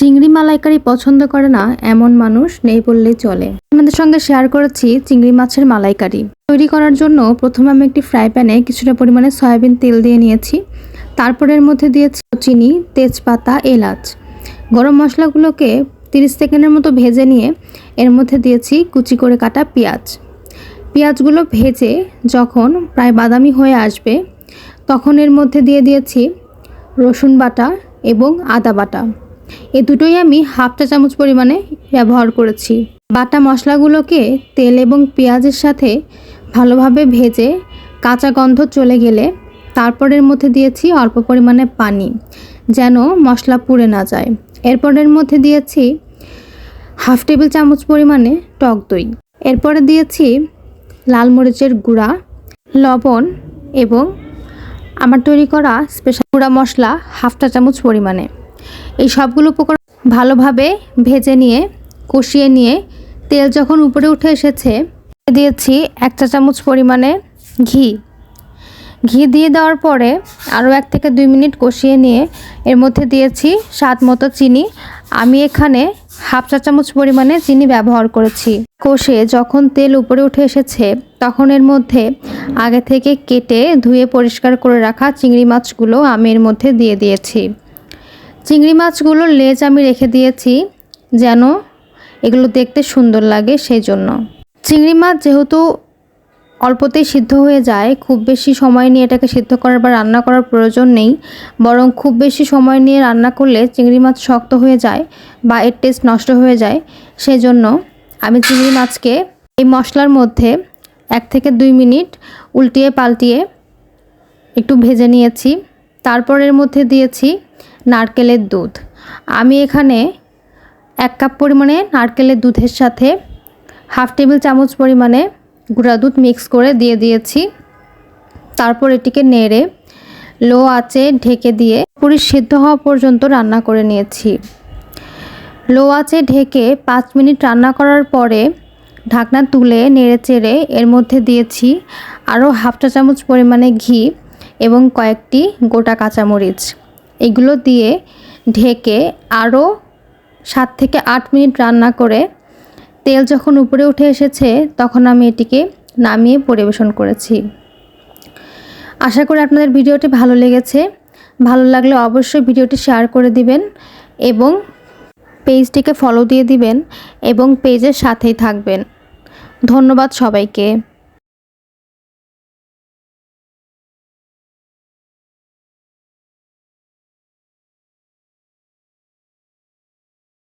চিংড়ি মালাইকারি পছন্দ করে না এমন মানুষ নেই বললেই চলে। আপনাদের সঙ্গে শেয়ার করেছি চিংড়ি মাছের মালাইকারি। তৈরি করার জন্য প্রথমে আমি একটি ফ্রাই প্যানে কিছুটা পরিমাণে সয়াবিন তেল দিয়ে নিয়েছি। তারপরে এর মধ্যে দিয়েছি চিনি, তেজপাতা, এলাচ। গরম মশলাগুলোকে তিরিশ সেকেন্ডের মতো ভেজে নিয়ে এর মধ্যে দিয়েছি কুচি করে কাটা পেঁয়াজ। পেঁয়াজগুলো ভেজে যখন প্রায় বাদামি হয়ে আসবে, তখন এর মধ্যে দিয়ে দিয়েছি রসুন বাটা এবং আদা বাটা। এ দুটোই আমি হাফ চা চামচ পরিমাণে ব্যবহার করেছি। বাটা মশলাগুলোকে তেল এবং পেঁয়াজের সাথে ভালোভাবে ভেজে কাঁচা গন্ধ চলে গেলে তারপরের মধ্যে দিয়েছি অল্প পরিমাণে পানি, যেন মশলা পুড়ে না যায়। এরপরের মধ্যে দিয়েছি হাফ টেবিল চামচ পরিমাণে টক দই। এরপরে দিয়েছি লাল মরিচের গুঁড়া, লবণ এবং আমার তৈরি করা স্পেশাল গুঁড়া মশলা হাফ চা চামচ পরিমাণে। এই সবগুলো উপকরণ ভালোভাবে ভেজে নিয়ে, কষিয়ে নিয়ে তেল যখন উপরে উঠে এসেছে দিয়েছি এক চা চামচ পরিমাণে ঘি। ঘি দিয়ে দেওয়ার পরে আরও এক থেকে দুই মিনিট কষিয়ে নিয়ে এর মধ্যে দিয়েছি স্বাদ মতো চিনি। আমি এখানে হাফ চা চামচ পরিমাণে চিনি ব্যবহার করেছি। কষে যখন তেল উপরে উঠে এসেছে, তখন এর মধ্যে আগে থেকে কেটে ধুয়ে পরিষ্কার করে রাখা চিংড়ি মাছগুলো আমি এর মধ্যে দিয়ে দিয়েছি। চিংড়ি মাছগুলোর লেজ আমি রেখে দিয়েছি যেন এগুলো দেখতে সুন্দর লাগে সেই জন্য চিংড়ি মাছ যেহেতু অল্পতেই সিদ্ধ হয়ে যায়, খুব বেশি সময় নিয়ে এটাকে সিদ্ধ করার বা রান্না করার প্রয়োজন নেই, বরং খুব বেশি সময় নিয়ে রান্না করলে চিংড়ি মাছ শক্ত হয়ে যায় বা এর টেস্ট নষ্ট হয়ে যায় সেই জন্য আমি চিংড়ি মাছকে এই মশলার মধ্যে এক থেকে দুই মিনিট উল্টিয়ে পাল্টিয়ে একটু ভেজে নিয়েছি। তারপর এর মধ্যে দিয়েছি নারকেলের দুধ। আমি এখানে এক কাপ পরিমাণে নারকেলের দুধের সাথে হাফ টেবিল চামচ পরিমাণে গুঁড়া দুধ মিক্স করে দিয়ে দিয়েছি। তারপর এটিকে নেড়ে লো আঁচে ঢেকে দিয়ে পুরি সিদ্ধ হওয়া পর্যন্ত রান্না করে নিয়েছি। লো আঁচে ঢেকে পাঁচ মিনিট রান্না করার পরে ঢাকনা তুলে নেড়ে চেড়ে এর মধ্যে দিয়েছি আরও হাফ চা চামচ পরিমাণে ঘি এবং কয়েকটি গোটা কাঁচামরিচ। এগুলো দিয়ে ঢেকে আরও সাত থেকে আট মিনিট রান্না করে তেল যখন উপরে উঠে এসেছে, তখন আমি এটিকে নামিয়ে পরিবেশন করেছি। আশা করি আপনাদের ভিডিওটি ভালো লেগেছে। ভালো লাগলে অবশ্যই ভিডিওটি শেয়ার করে দিবেন এবং পেজটিকে ফলো দিয়ে দিবেন এবং পেজের সাথেই থাকবেন। ধন্যবাদ সবাইকে।